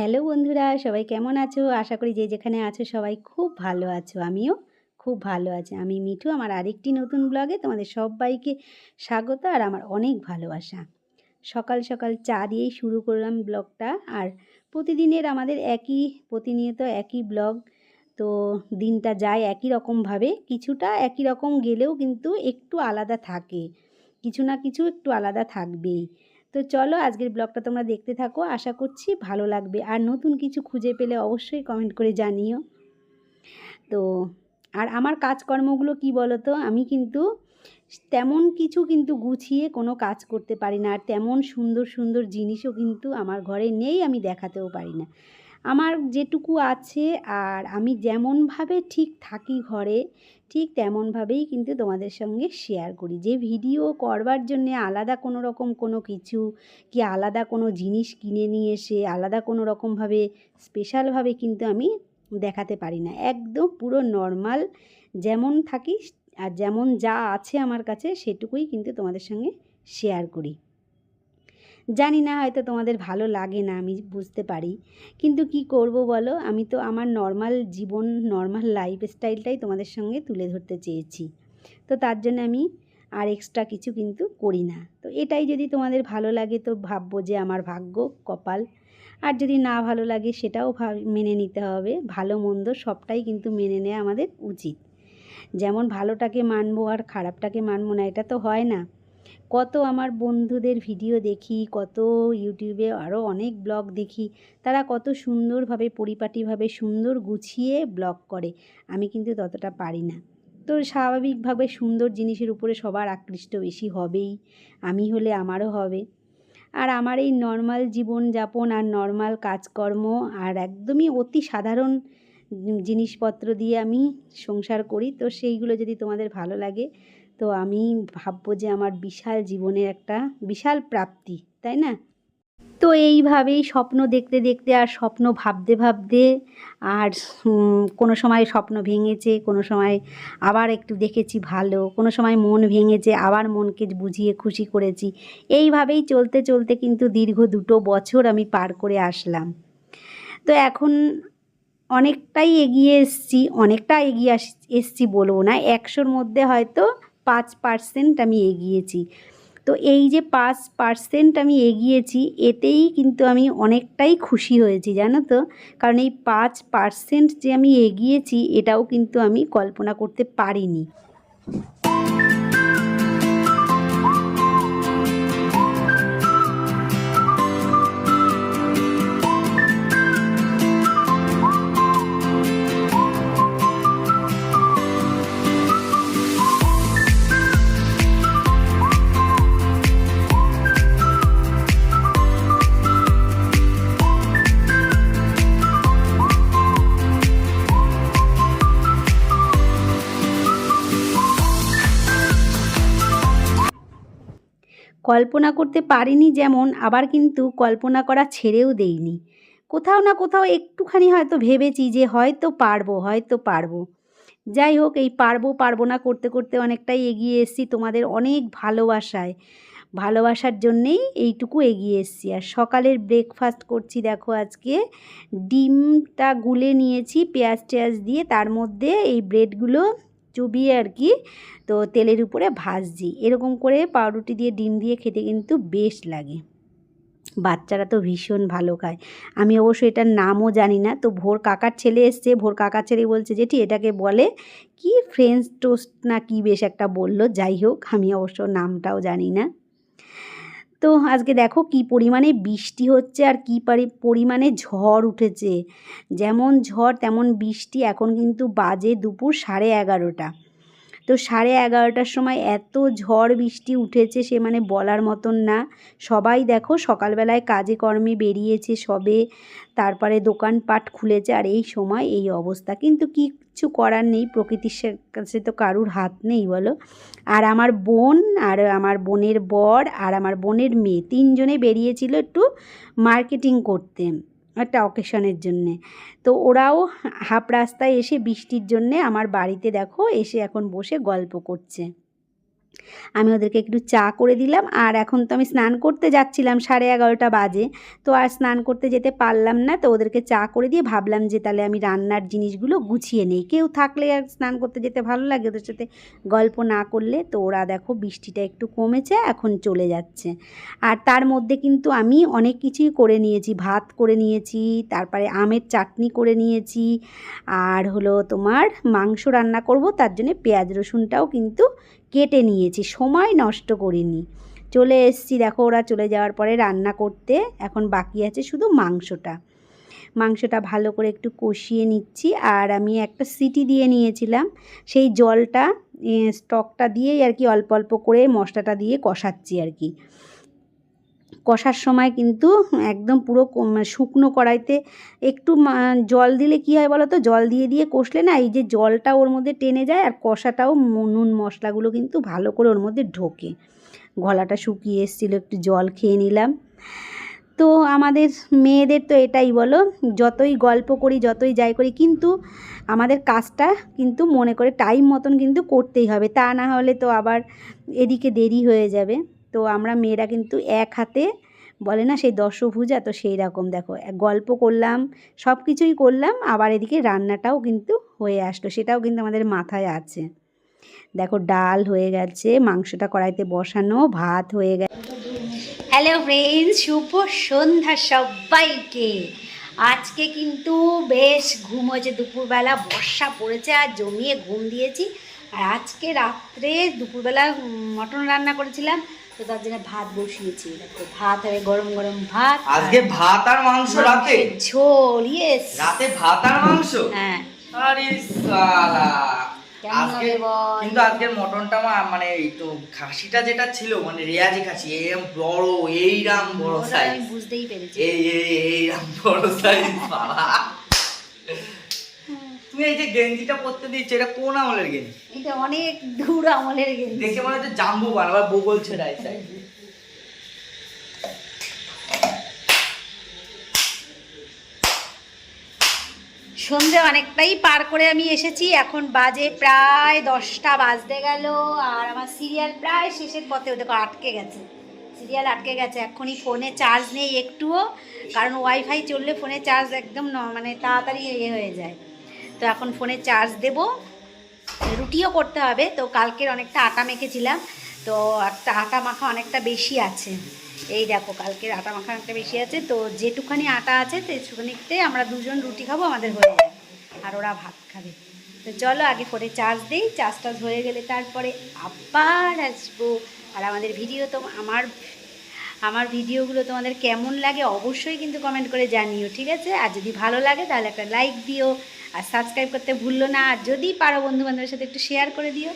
Hello বন্ধুরা, সবাই কেমন আছো? আশা করি যে যেখানে আছো সবাই খুব ভালো আছো। আমিও খুব ভালো আছি। আমি মিঠু, আমার আরেকটি নতুন ব্লগে তোমাদের সবাইকে স্বাগত আর আমার অনেক ভালোবাসা। সকাল সকাল চা দিয়েই শুরু করলাম ব্লগটা আর প্রতিদিনের আমাদের একই, প্রতিনিয়ত একই ব্লগ। তো দিনটা যায় একই রকমভাবে, কিছুটা একই রকম গেলেও কিন্তু একটু আলাদা থাকে। কিছু না কিছু একটু আলাদা থাকবেই। তো চলো আজকের ব্লগটা তোমরা দেখতে থাকো, আশা করছি ভালো লাগবে। আর নতুন কিছু খুঁজে পেলে অবশ্যই কমেন্ট করে জানিও। তো, আর আমার কাজকর্মগুলো কি বলো তো আমি কিন্তু তেমন কিছু কিন্তু গুছিয়ে কোনো কাজ করতে পারি না, আর তেমন সুন্দর সুন্দর জিনিসও কিন্তু আমার ঘরে নেই, আমি দেখাতেও পারি না। আমার যেটুকু আছে আর আমি যেমনভাবে ঠিক থাকি ঘরে, ঠিক তেমনভাবেই কিন্তু তোমাদের সঙ্গে শেয়ার করি। যে ভিডিও করবার জন্যে আলাদা কোনো রকম কোনো কিছু কি আলাদা কোনো জিনিস কিনে নিয়ে এসে আলাদা কোনো রকমভাবে স্পেশালভাবে কিন্তু আমি দেখাতে পারি না। একদম পুরো নর্মাল যেমন থাকি আর যেমন যা আছে আমার কাছে সেটুকুই কিন্তু তোমাদের সঙ্গে শেয়ার করি। জানি না হয়তো তোমাদের ভালো লাগে না, আমি বুঝতে পারি। কিন্তু কি করব বলো? আমি তো আমার নর্মাল জীবন নর্মাল লাইফ স্টাইলটাই তোমাদের সঙ্গে তুলে ধরতে চেয়েছি। তো তার জন্য আমি আর এক্সট্রা কিছু কিন্তু করি না। তো এটাই যদি তোমাদের ভালো লাগে তো ভাববো যে আমার ভাগ্য কপাল। আর যদি না ভালো লাগে সেটাও মেনে নিতে হবে। ভালো মন্দ সবটাই কিন্তু মেনে নেওয়া আমাদের উচিত। যেমন ভালোটাকে মানবো আর খারাপটাকে মানবো না, এটা তো হয় না। কত আমার বন্ধুদের ভিডিও দেখি, কত ইউটিউবে আরও অনেক ব্লগ দেখি। তারা কত সুন্দরভাবে, পরিপাটিভাবে, সুন্দর গুছিয়ে ব্লগ করে। আমি কিন্তু ততটা পারি না। তো স্বাভাবিকভাবে সুন্দর জিনিসের উপরে সবার আকৃষ্ট বেশি হবেই। আমি হলে আমারও হবে। আর আমার এই নর্মাল জীবনযাপন আর নর্মাল কাজকর্ম আর একদমই অতি সাধারণ জিনিসপত্র দিয়ে আমি সংসার করি। তো সেইগুলো যদি তোমাদের ভালো লাগে তো আমি ভাববো যে আমার বিশাল জীবনের একটা বিশাল প্রাপ্তি, তাই না? তো এইভাবেই স্বপ্ন দেখতে দেখতে আর স্বপ্ন ভাবতে ভাবতে আর কোনো সময় স্বপ্ন ভেঙেছে, কোনো সময় আবার একটু দেখেছি ভালো, কোনো সময় মন ভেঙেছে, আবার মনকে বুঝিয়ে খুশি করেছি। এইভাবেই চলতে চলতে কিন্তু দীর্ঘ দুটো বছর আমি পার করে আসলাম। তো এখন অনেকটাই এগিয়ে এসছি, অনেকটা এগিয়ে আস, এসছি বলব না, একশোর মধ্যে হয়তো পাঁচ পার্সেন্ট আমি এগিয়েছি। তো এই যে পাঁচ পার্সেন্ট আমি এগিয়েছি, এতেই কিন্তু আমি অনেকটাই খুশি হয়েছি, জানো তো? কারণ এই পাঁচ পার্সেন্ট যে আমি এগিয়েছি, এটাও কিন্তু আমি কল্পনা করতে পারিনি। কল্পনা করতে পারিনি যেমন, আবার কিন্তু কল্পনা করা ছেড়েও দেইনি। কোথাও না কোথাও একটুখানি হয়তো ভেবেছি যে হয়তো পারব হয়তো পারব। যাই হোক, এই পারব পারব না করতে করতে অনেকটাই এগিয়ে এসেছি তোমাদের অনেক ভালোবাসায়। ভালোবাসার জন্যেই এইটুকু এগিয়ে এসেছি। আর সকালের ব্রেকফাস্ট করছি দেখো আজকে। ডিমটা গুলে নিয়েছি পেঁয়াজ টেয়াজ দিয়ে তার মধ্যে এই ব্রেডগুলো চুবিয়ে আর কি, তো তেলের উপরে ভাজছি। এরকম করে পাউরুটি দিয়ে ডিম দিয়ে খেতে কিন্তু বেশ লাগে। বাচ্চারা তো ভীষণ ভালো খায়। আমি অবশ্য এটার নামও জানি না, তো ভোর কাকার ছেলে এসছে, ভোর কাকার ছেলে বলছে যেটি এটাকে বলে কি ফ্রেঞ্চ টোস্ট না কি বেশ একটা বলল? যাই হোক, আমি অবশ্য নামটাও জানি না। তো আজকে দেখো কি পরিমাণে বৃষ্টি হচ্ছে আর কী পরিমাণে ঝড় উঠেছে। যেমন ঝড় তেমন বৃষ্টি এখন কিন্তু বাজে দুপুর সাড়ে এগারোটা। তো সাড়ে এগারোটার সময় এত ঝড় বৃষ্টি উঠেছে সে মানে বলার মতন না। সবাই দেখো সকালবেলায় কাজে কর্মে বেরিয়েছে সবে, তারপরে দোকানপাট খুলেছে আর এই সময় এই অবস্থা। কিন্তু কিচ্ছু করার নেই, প্রকৃতির কাছে তো কারুর হাত নেই বলো। আর আমার বোন আর আমার বোনের বর আর আমার বোনের মেয়ে তিনজনে বেরিয়েছিল একটু মার্কেটিং করতে। একটা অকেশনের জন্যে। তো ওরাও হাফ রাস্তায় এসে বৃষ্টির জন্যে আমার বাড়িতে দেখো, এসে এখন বসে গল্প করছে। আমি ওদেরকে একটু চা করে দিলাম, আর এখন তো আমি স্নান করতে যাচ্ছিলাম সাড়ে এগারোটা বাজে। তো আর স্নান করতে যেতে পারলাম না, তো ওদেরকে চা করে দিয়ে ভাবলাম যে তাহলে আমি রান্নার জিনিসগুলো গুছিয়ে নেই। কেউ থাকলে আর স্নান করতে যেতে ভালো লাগে, ওদের সাথে গল্প না করলে। তো ওরা দেখো বৃষ্টিটা একটু কমেছে, এখন চলে যাচ্ছে। আর তার মধ্যে কিন্তু আমি অনেক কিছুই করে নিয়েছি, ভাত করে নিয়েছি, তারপরে আমের চাটনি করে নিয়েছি, আর হলো তোমার মাংস রান্না করব, তার জন্য পেঁয়াজ রসুনটাও কিন্তু কেটে নিয়েছি, সময় নষ্ট করিনি। চলে এসছি, দেখো ওরা চলে যাওয়ার পরে রান্না করতে, এখন বাকি আছে শুধু মাংসটা। মাংসটা ভালো করে একটু কষিয়ে নিচ্ছি, আর আমি একটা সিটি দিয়ে নিয়েছিলাম, সেই জলটা স্টকটা দিয়েই আর কি অল্প অল্প করে মশলাটা দিয়ে কষাচ্ছি আর কি। কষার সময় কিন্তু একদম পুরো কম- শুকনো কড়াইতে একটু জল দিলে কী হয় বলো তো জল দিয়ে দিয়ে কষলে না এই যে জলটা ওর মধ্যে টেনে যায় আর কষাটাও নুন মশলাগুলো কিন্তু ভালো করে ওর মধ্যে ঢোকে। গলাটা শুকিয়ে এসেছিল, একটু জল খেয়ে নিলাম। তো আমাদের মেয়েদের তো এটাই বলো, যতই গল্প করি, যতই যাই করি, কিন্তু আমাদের কাজটা কিন্তু মনে করে টাইম মতন কিন্তু করতেই হবে। তা না হলে তো আবার এদিকে দেরি হয়ে যাবে। তো আমরা মেয়েরা কিন্তু এক হাতে, বলে না সেই দশভুজা? তো সেই রকম দেখো গল্প করলাম, সব কিছুই করলাম, আবার এদিকে রান্নাটাও কিন্তু হয়ে আসলো, সেটাও কিন্তু আমাদের মাথায় আছে। দেখো, ডাল হয়ে গেছে, মাংসটা কড়াইতে বসানো, ভাত হয়ে গেছে। হ্যালো ফ্রেন্ডস শুভ সন্ধ্যা সবাইকে। আজকে কিন্তু বেশ ঘুম হয়েছে, দুপুরবেলা বর্ষা পড়েছে আর জমিয়ে ঘুম দিয়েছি। আর আজকে রাত্রে দুপুরবেলা মটন রান্না করেছিলাম। তো তার জন্য ভাত বসিয়েছি। দেখো ভাত হবে গরম গরম ভাত আজকে ভাত আর মাংস রাতে? ঝোল ইয়েস রাতে ভাত আর মাংস? হ্যাঁ। আরে সালা। আজকে কিন্তু আজকের মটনটা মা- মানে একটু খাসিটা যেটা ছিল মানে রেয়াজি খাসি এরম বড় এইরাম বড় সাইজ বুঝতেই পেরেছি। এই এই এইরাম বড় সাইজ পালা তুমি এই যে গেঞ্জিটা পরতে দিচ্ছ এটা কোন আমলের গেঞ্জি? এটা অনেক দূর আমলের গেঞ্জি। দেখে মনে হচ্ছে জাম্বু বানাবার বগল ছেড়া সাইড সন্ধে অনেকটাই পার করে আমি এসেছি এখন বাজে প্রায় দশটা বাজতে গেল আর আমার সিরিয়াল প্রায় শেষের পথে দেখো আটকে গেছে। সিরিয়াল আটকে গেছে এখনই ফোনে চার্জ নেই একটুও কারণ ওয়াইফাই চললে ফোনে চার্জ একদম ন- মানে তাড়াতাড়ি ইয়ে হয়ে যায়। তো এখন ফোনে চার্জ দেব। রুটিও করতে হবে, তো কালকের অনেকটা আটা মেখেছিলাম, তো একটা আটা মাখা অনেকটা বেশি আছে। এই দেখো, কালকের আটা মাখা অনেকটা বেশি আছে, তো যেটুখানি আটা আছে সেটুখানিতে আমরা দুজন রুটি খাব, আমাদের হয়ে যাবে, আর ওরা ভাত খাবে। তো চলো আগে ফোনে চার্জ দিই, চার্জ টার্জ হয়ে গেলে তারপরে আবার আসব। আর আমাদের ভিডিও তো, আমার আমার ভিডিওগুলো তোমাদের কেমন লাগে অবশ্যই কিন্তু কমেন্ট করে জানিও, ঠিক আছে? আর যদি ভালো লাগে তাহলে একটা লাইক দিও, আর সাবস্ক্রাইব করতে ভুললো না। আর যদি পারো বন্ধুবান্ধবের সাথে একটু শেয়ার করে দিও।